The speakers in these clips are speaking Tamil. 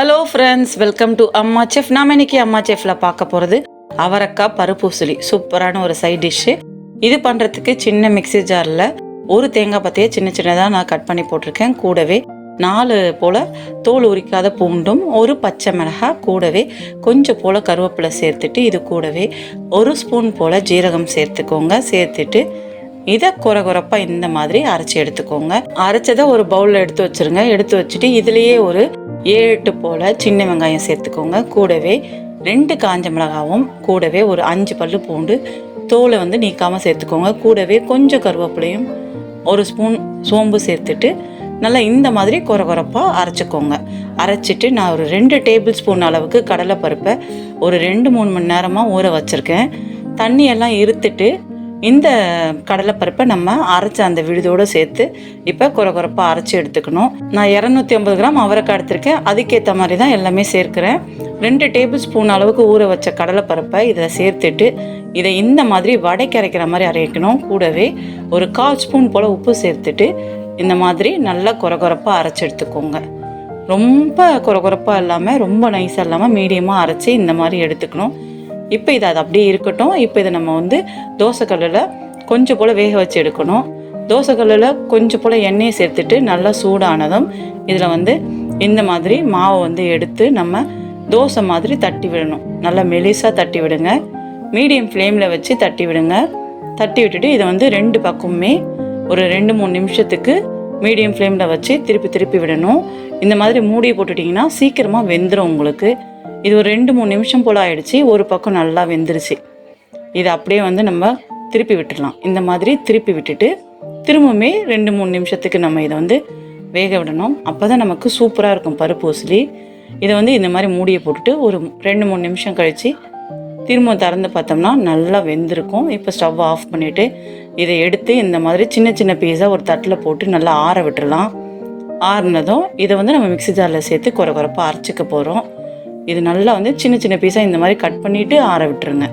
Hello friends welcome to Amma chef நாம் இன்னைக்கு அம்மா செஃப்ல பார்க்க போகிறது அவரக்காய் பருப்பூசலி சூப்பரான ஒரு சைட் டிஷ்ஷு இது பண்ணுறதுக்கு சின்ன மிக்ஸி ஜாரில் ஒரு தேங்காய் பத்தையை சின்ன சின்னதாக நான் கட் பண்ணி போட்டிருக்கேன். கூடவே நாலு போல் தோல் உரிக்காத பூண்டும் ஒரு பச்சை மிளகாய் கூடவே கொஞ்சம் போல் கருவேப்பிலை சேர்த்துட்டு இது கூடவே ஒரு ஸ்பூன் போல் ஜீரகம் சேர்த்துக்கோங்க. சேர்த்துட்டு இதை குறை குறைப்பாக இந்த மாதிரி அரைச்சி எடுத்துக்கோங்க. அரைச்சதை ஒரு பவுலில் எடுத்து வச்சிருங்க. எடுத்து வச்சுட்டு இதுலேயே ஒரு ஏழு எட்டு போல் சின்ன வெங்காயம் சேர்த்துக்கோங்க. கூடவே ரெண்டு காஞ்ச மிளகாவும் கூடவே ஒரு அஞ்சு பல்லு பூண்டு தோலை வந்து நீக்காமல் சேர்த்துக்கோங்க. கூடவே கொஞ்சம் கருவேப்பிலையும் ஒரு ஸ்பூன் சோம்பு சேர்த்துட்டு நல்லா இந்த மாதிரி குறை குறைப்பாக அரைச்சிக்கோங்க. அரைச்சிட்டு நான் ஒரு ரெண்டு டேபிள் ஸ்பூன் அளவுக்கு கடலைப்பருப்பை ஒரு ரெண்டு மூணு மணி நேரமாக ஊற வச்சுருக்கேன். தண்ணியெல்லாம் இருத்துட்டு இந்த கடலைப்பருப்பை நம்ம அரைச்ச அந்த விழுதோடு சேர்த்து இப்போ குறை குறைப்பாக அரைச்சி எடுத்துக்கணும். நான் இரநூத்தி ஐம்பது கிராம் அவரைக்காய் எடுத்திருக்கேன். அதுக்கேற்ற மாதிரி தான் எல்லாமே சேர்க்குறேன். ரெண்டு டேபிள் ஸ்பூன் அளவுக்கு ஊற வச்ச கடலைப்பருப்பை இதில் சேர்த்துட்டு இதை இந்த மாதிரி வடைக்கு அரைக்கிற மாதிரி அரைக்கணும். கூடவே ஒரு கால் ஸ்பூன் போல் உப்பு சேர்த்துட்டு இந்த மாதிரி நல்லா குறை குறைப்பாக அரைச்சி எடுத்துக்கோங்க. ரொம்ப குறை குறைப்பாக இல்லாமல் ரொம்ப நைஸாக இல்லாமல் மீடியமாக அரைச்சி இந்த மாதிரி எடுத்துக்கணும். இப்போ இது அது அப்படியே இருக்கட்டும். இப்போ இதை நம்ம வந்து தோசைக்கல்லில் கொஞ்சம் போல் வேக வச்சு எடுக்கணும். தோசைக்கல்லில் கொஞ்சம் போல் எண்ணெயை சேர்த்துட்டு நல்லா சூடானதும் இதில் வந்து இந்த மாதிரி மாவை வந்து எடுத்து நம்ம தோசை மாதிரி தட்டி விடணும். நல்லா மெலிசாக தட்டி விடுங்க. மீடியம் ஃப்ளேமில் வச்சு தட்டி விடுங்க. தட்டி விட்டுட்டு இதை வந்து ரெண்டு பக்கமுமே ஒரு ரெண்டு மூணு நிமிஷத்துக்கு மீடியம் ஃப்ளேமில் வச்சு திருப்பி திருப்பி விடணும். இந்த மாதிரி மூடியை போட்டுட்டிங்கன்னா சீக்கிரமாக வெந்துடும் உங்களுக்கு. இது ஒரு ரெண்டு மூணு நிமிஷம் போல் ஆயிடுச்சு. ஒரு பக்கம் நல்லா வெந்துருச்சு. இதை அப்படியே வந்து நம்ம திருப்பி விட்டுடலாம் இந்த மாதிரி திருப்பி விட்டுட்டு திரும்பவுமே ரெண்டு மூணு நிமிஷத்துக்கு நம்ம இதை வந்து வேக விடணும். அப்போ தான் நமக்கு சூப்பராக இருக்கும் பருப்பு உசிலி இதை வந்து இந்த மாதிரி மூடியை போட்டுட்டு ஒரு ரெண்டு மூணு நிமிஷம் கழித்து திரும்ப திறந்து பார்த்தோம்னா நல்லா வெந்திருக்கும். இப்போ ஸ்டவ் ஆஃப் பண்ணிவிட்டு இதை எடுத்து இந்த மாதிரி சின்ன சின்ன பீஸாக ஒரு தட்டில் போட்டு நல்லா ஆற விட்டுடலாம் ஆறுனதும் இதை வந்து நம்ம மிக்ஸி ஜாரில் சேர்த்து குறை குறைப்பாக அரைச்சிக்க போகிறோம் இது நல்லா வந்து சின்ன சின்ன பீஸாக இந்த மாதிரி கட் பண்ணிவிட்டு ஆற விட்டுருங்க.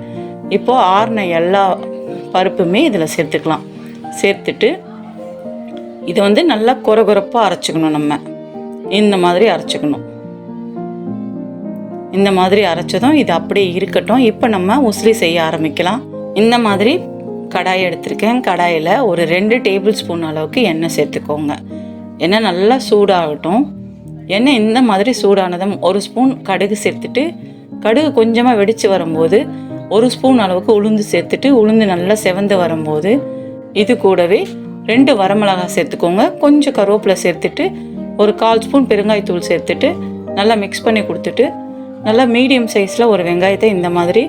இப்போது ஆறின எல்லா பருப்புமே இதில் சேர்த்துக்கலாம். சேர்த்துட்டு இதை வந்து நல்லா குறை குறைப்பாக அரைச்சிக்கணும் நம்ம. இந்த மாதிரி அரைச்சிக்கணும். இந்த மாதிரி அரைச்சதும் இது அப்படியே இருக்கட்டும். இப்போ நம்ம உசிலி செய்ய ஆரம்பிக்கலாம். இந்த மாதிரி கடாய் எடுத்திருக்கேன். கடாயில் ஒரு ரெண்டு டேபிள் ஸ்பூன் அளவுக்கு எண்ணெய் சேர்த்துக்கோங்க. எண்ணெய் நல்லா சூடாகட்டும். எண்ணெய் இந்த மாதிரி சூடானதும் ஒரு ஸ்பூன் கடுகு சேர்த்துட்டு கடுகு கொஞ்சமாக வெடித்து வரும்போது ஒரு ஸ்பூன் அளவுக்கு உளுந்து சேர்த்துட்டு உளுந்து நல்லா செவந்து வரும்போது இது கூடவே ரெண்டு வரமிளகாய் சேர்த்துக்கோங்க. கொஞ்சம் கருவேப்பிலை சேர்த்துட்டு ஒரு கால் ஸ்பூன் பெருங்காயத்தூள் சேர்த்துட்டு நல்லா மிக்ஸ் பண்ணி கொடுத்துட்டு நல்லா மீடியம் சைஸில் ஒரு வெங்காயத்தை இந்த மாதிரி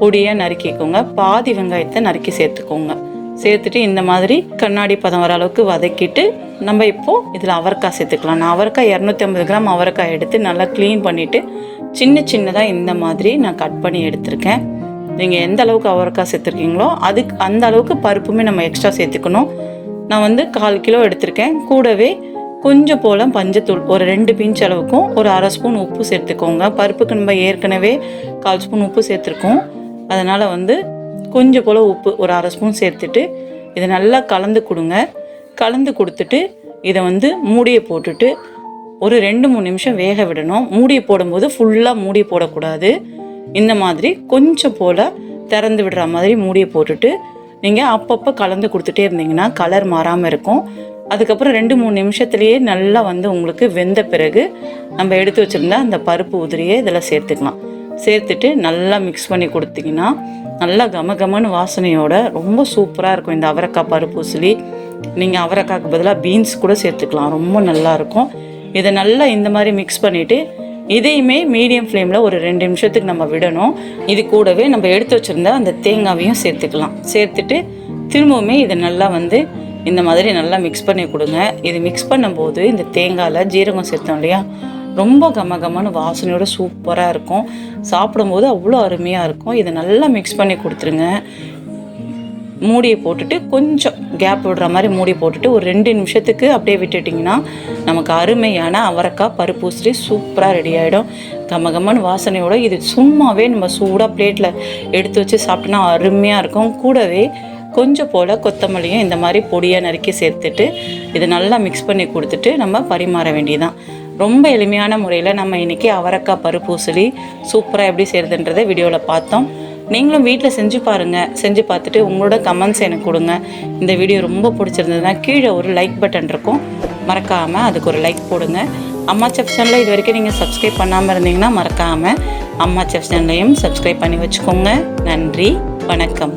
பொடியாக நறுக்கிக்கோங்க. பாதி வெங்காயத்தை நறுக்கி சேர்த்துக்கோங்க. சேர்த்துட்டு இந்த மாதிரி கண்ணாடி பதம் வர அளவுக்கு வதக்கிட்டு நம்ம இப்போது இதில் அவரைக்காய் சேர்த்துக்கலாம். நான் அவரைக்காய் இரநூத்தி ஐம்பது கிராம் அவரைக்காய் எடுத்து நல்லா க்ளீன் பண்ணிவிட்டு சின்ன சின்னதாக இந்த மாதிரி நான் கட் பண்ணி எடுத்திருக்கேன். நீங்கள் எந்த அளவுக்கு அவரைக்காய் சேர்த்துருக்கீங்களோ அதுக்கு அந்த அளவுக்கு பருப்புமே நம்ம எக்ஸ்ட்ரா சேர்த்துக்கணும். நான் வந்து கால் கிலோ எடுத்திருக்கேன். கூடவே கொஞ்சம் போல் பஞ்சத்தூள் ஒரு ரெண்டு பிஞ்ச் அளவுக்கும் ஒரு அரை ஸ்பூன் உப்பு சேர்த்துக்கோங்க. பருப்புக்கு நம்ம ஏற்கனவே கால் ஸ்பூன் உப்பு சேர்த்துருக்கோம். அதனால் வந்து கொஞ்சம் போல் உப்பு ஒரு அரை ஸ்பூன் சேர்த்துட்டு இதை நல்லா கலந்து கொடுங்க. கலந்து கொடுத்துட்டு இதை வந்து மூடியை போட்டுட்டு ஒரு ரெண்டு மூணு நிமிஷம் வேக விடணும். மூடியை போடும்போது ஃபுல்லாக மூடி போடக்கூடாது. இந்த மாதிரி கொஞ்சம் போல் திறந்து விடுற மாதிரி மூடியை போட்டுட்டு நீங்கள் அப்பப்போ கலந்து கொடுத்துட்டே இருந்தீங்கன்னா கலர் மாறாமல் இருக்கும். அதுக்கப்புறம் ரெண்டு மூணு நிமிஷத்துலேயே நல்லா வந்து உங்களுக்கு வெந்த பிறகு நம்ம எடுத்து வச்சுருந்தா அந்த பருப்பு உதிரியை இதில் சேர்த்துக்கலாம். சேர்த்துட்டு நல்லா மிக்ஸ் பண்ணி கொடுத்தீங்கன்னா நல்லா கம கமன்னு வாசனையோட ரொம்ப சூப்பராக இருக்கும் இந்த அவரைக்காய் பருப்பு சிலி நீங்கள் அவரைக்காய்க்கு பதிலாக பீன்ஸ் கூட சேர்த்துக்கலாம். ரொம்ப நல்லாயிருக்கும் இதை நல்லா இந்த மாதிரி மிக்ஸ் பண்ணிவிட்டு இதையுமே மீடியம் ஃப்ளேமில் ஒரு ரெண்டு நிமிஷத்துக்கு நம்ம விடணும். இது கூடவே நம்ம எடுத்து வச்சுருந்த அந்த தேங்காவையும் சேர்த்துக்கலாம். சேர்த்துட்டு திரும்பவுமே இதை நல்லா வந்து இந்த மாதிரி நல்லா மிக்ஸ் பண்ணி கொடுங்க. இது மிக்ஸ் பண்ணும்போது இந்த தேங்காயில் ஜீரகம் சேர்த்தோம் இல்லையா? ரொம்ப கமகமான வாசனையோட சூப்பராக இருக்கும். சாப்பிடும்போது அவ்வளோ அருமையாக இருக்கும். இதை நல்லா மிக்ஸ் பண்ணி கொடுத்துருங்க. மூடியை போட்டுட்டு கொஞ்சம் கேப் விடுற மாதிரி மூடி போட்டுட்டு ஒரு ரெண்டு நிமிஷத்துக்கு அப்படியே விட்டுட்டிங்கன்னா நமக்கு அருமையான அவரைக்காய் பருப்பு உசிரி சூப்பராக ரெடி ஆகிடும் கம வாசனையோடு வாசனையோட இது சும்மாவே நம்ம சூடாக பிளேட்டில் எடுத்து வச்சு சாப்பிட்டோன்னா அருமையாக இருக்கும். கூடவே கொஞ்சம் போல் கொத்தமல்லியும் இந்த மாதிரி பொடியாக நறுக்கி சேர்த்துட்டு இதை நல்லா மிக்ஸ் பண்ணி கொடுத்துட்டு நம்ம பரிமாற வேண்டியதான் ரொம்ப எளிமையான முறையில் நம்ம இன்றைக்கி அவரக்காய் பருப்பூசலி சூப்பராக எப்படி செய்கிறதுன்றதை வீடியோவில் பார்த்தோம். நீங்களும் வீட்டில் செஞ்சு பாருங்கள் செஞ்சு பார்த்துட்டு உங்களோட கமெண்ட்ஸ் எனக்கு கொடுங்க. இந்த வீடியோ ரொம்ப பிடிச்சிருந்ததுன்னா கீழே ஒரு லைக் பட்டன் இருக்கும். மறக்காமல் அதுக்கு ஒரு லைக் போடுங்க. அம்மா செஃப் சேனலில் இது வரைக்கும் நீங்கள் சப்ஸ்கிரைப் பண்ணாமல் இருந்தீங்கன்னா மறக்காமல் அம்மா செஃப் சேனலையும் சப்ஸ்கிரைப் பண்ணி வச்சுக்கோங்க. நன்றி வணக்கம்.